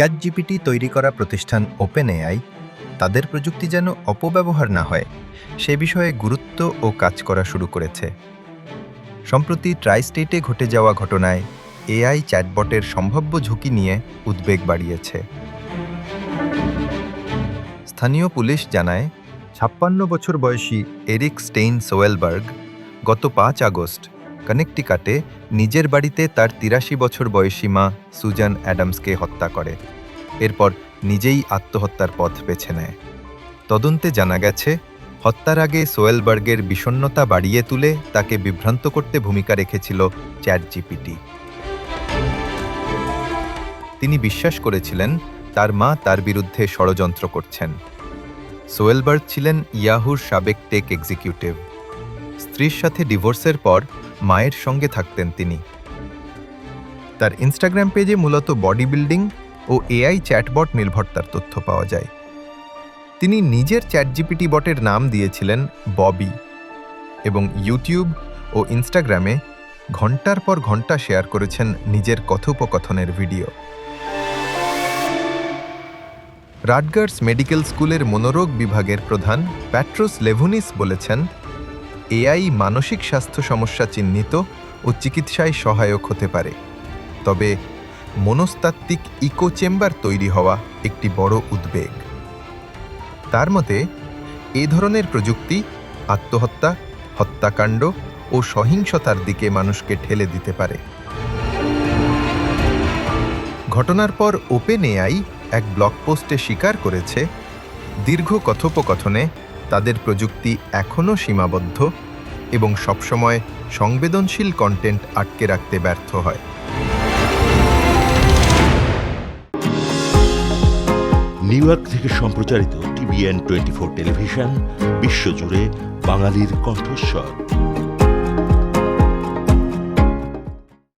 Chat GPT তৈরি করা প্রতিষ্ঠান ওপেন এআই তাদের প্রযুক্তি যেন অপব্যবহার না হয়, সে বিষয়ে গুরুত্ব ও কাজ করা শুরু করেছে। সম্প্রতি ট্রাই স্টেটে ঘটে যাওয়া ঘটনায় এআই চ্যাটবটের সম্ভাব্য ঝুঁকি নিয়ে উদ্বেগ বাড়িয়েছে। স্থানীয় পুলিশ জানায়, ছাপ্পান্ন বছর বয়সী এরিক স্টেইন সোয়েলবার্গ গত পাঁচ আগস্ট কানেকটিকাটে নিজের বাড়িতে তার তিরাশি বছর বয়সী মা সুজান অ্যাডামসকে হত্যা করে। এরপর নিজেই আত্মহত্যার পথ বেছে নেয়। তদন্তে জানা গেছে, হত্যার আগে সোয়েলবার্গের বিষণ্ণতা বাড়িয়ে তুলে তাকে বিভ্রান্ত করতে ভূমিকা রেখেছিল চ্যাট জিপিটি তিনি বিশ্বাস করেছিলেন তার মা তার বিরুদ্ধে ষড়যন্ত্র করছেন। সোয়েলবার্গ ছিলেন ইয়াহুর সাবেক টেক এক্সিকিউটিভ। স্ত্রীর সাথে ডিভোর্সের পর মায়ের সঙ্গে থাকতেন তিনি। তার ইনস্টাগ্রাম পেজে মূলত বডি বিল্ডিং ও এআই চ্যাটবট নির্ভরতার তথ্য পাওয়া যায়। তিনি নিজের চ্যাট জিপিটি বটের নাম দিয়েছিলেন ববি এবং ইউটিউব ও ইনস্টাগ্রামে ঘণ্টার পর ঘণ্টা শেয়ার করেছেন নিজের কথোপকথনের ভিডিও রাটগার্স মেডিকেল স্কুলের মনোরোগ বিভাগের প্রধান প্যাট্রোস লেভুনিস বলেছেন এআই মানসিক স্বাস্থ্য সমস্যা চিহ্নিত ও চিকিৎসায় সহায়ক হতে পারে। তবে মনস্তাত্ত্বিক ইকো চেম্বার তৈরি হওয়া একটি বড় উদ্বেগ। তার মতে, এ ধরনের প্রযুক্তি আত্মহত্যা, হত্যাকাণ্ড ও সহিংসতার দিকে মানুষকে ঠেলে দিতে পারে। ঘটনার পর ওপেন এআই এক ব্লগ পোস্টে স্বীকার করেছে, দীর্ঘ কথোপকথনে তাদের প্রযুক্তি এখনও সীমাবদ্ধ এবং সবসময় সংবেদনশীল কন্টেন্ট আটকে রাখতে ব্যর্থ হয়। নিউ ইয়র্ক থেকে সম্প্রচারিত টিভিএন টোয়েন্টি ফোর টেলিভিশন বিশ্বজুড়ে বাঙালির কণ্ঠস্বর।